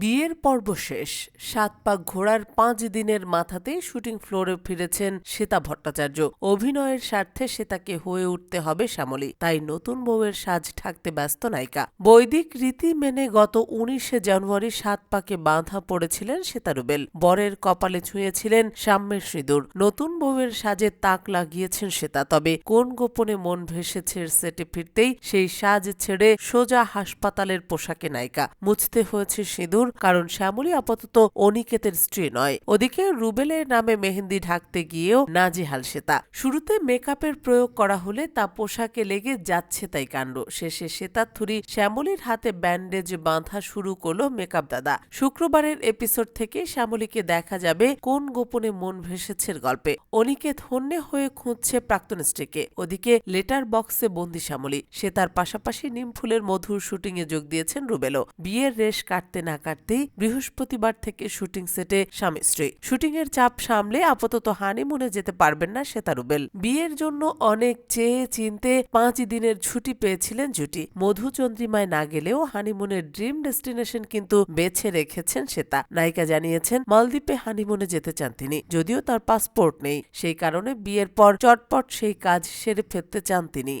বিয়ের পর্ব শেষ। সাত পাক ঘোড়ার পাঁচ দিনের মাথাতেই শুটিং ফ্লোরে ফিরেছেন শ্বেতা ভট্টাচার্য। অভিনয়ের স্বার্থে শ্বেতাকে হয়ে উঠতে হবে শ্যামলী। তাই নতুন বউয়ের সাজ ঢাকতে ব্যস্ত নায়িকা। বৈদিক রীতি মেনে গত উনিশে জানুয়ারি সাত পাকে বাঁধা পড়েছিলেন শ্বেতা রুবেল। বরের কপালে ছুঁয়েছিলেন সাম্যের সিঁদুর। নতুন বউয়ের সাজে তাক লাগিয়েছেন শ্বেতা। তবে কোন গোপনে মন ভেসেছে সেটে ফিরতেই সেই সাজ ছেড়ে সোজা হাসপাতালের পোশাকে নায়িকা। মুছতে হয়েছে সিঁদুর কারণ শ্যামলী আপাতত অনিকেতের স্ত্রী নয়। ওদিকে রুবেলের নামে মেহেন্দি ঢাকতে গিয়েও নাজেহাল শ্বেতা। শুরুতে মেকআপের প্রয়োগ করা হলে তা পোশাকে লেগে যাচ্ছে তাই কাণ্ড। শেষে শ্বেতার থুরি শ্যামলীর হাতে ব্যান্ডেজ বাঁধা শুরু করল মেকআপ দাদা। শুক্রবারের এপিসোড থেকে শ্যামলীকে দেখা যাবে কোন গোপনে মন ভেসেছে গল্পে। অনিকেত হন্যে হয়ে খুঁজছে প্রাক্তন স্ত্রীকে। ওদিকে লেটার বক্সে বন্দি শ্যামলী। সে তার পাশাপাশি নিমফুলের মধুর শুটিংয়ে যোগ দিয়েছেন রুবেলও। বিয়ের রেশ কাটতে না কাটতেই বৃহস্পতিবার থেকে শুটিং সেটে স্বামী স্ত্রী। শুটিং এর চাপ সামলে আপাতত হানিমুনে যেতে পারবেন না শ্বেতা রুবেল বিয়ের জন্য অনেক চেয়ে চিনতে পাঁচ দিনের ছুটি পেয়েছিলেন জুটি। মধুচন্দ্রিমায় না গেলেও হানিমুনের ড্রিম ডেস্টিনেশন কিন্তু বেছে রেখেছেন শ্বেতা। নায়িকা জানিয়েছেন, মালদ্বীপে হানিমুনে যেতে চান তিনি, যদিও তার পাসপোর্ট নেই। সেই কারণে বিয়ের পর চটপট সেই কাজ সেরে ফেলতে চান তিনি।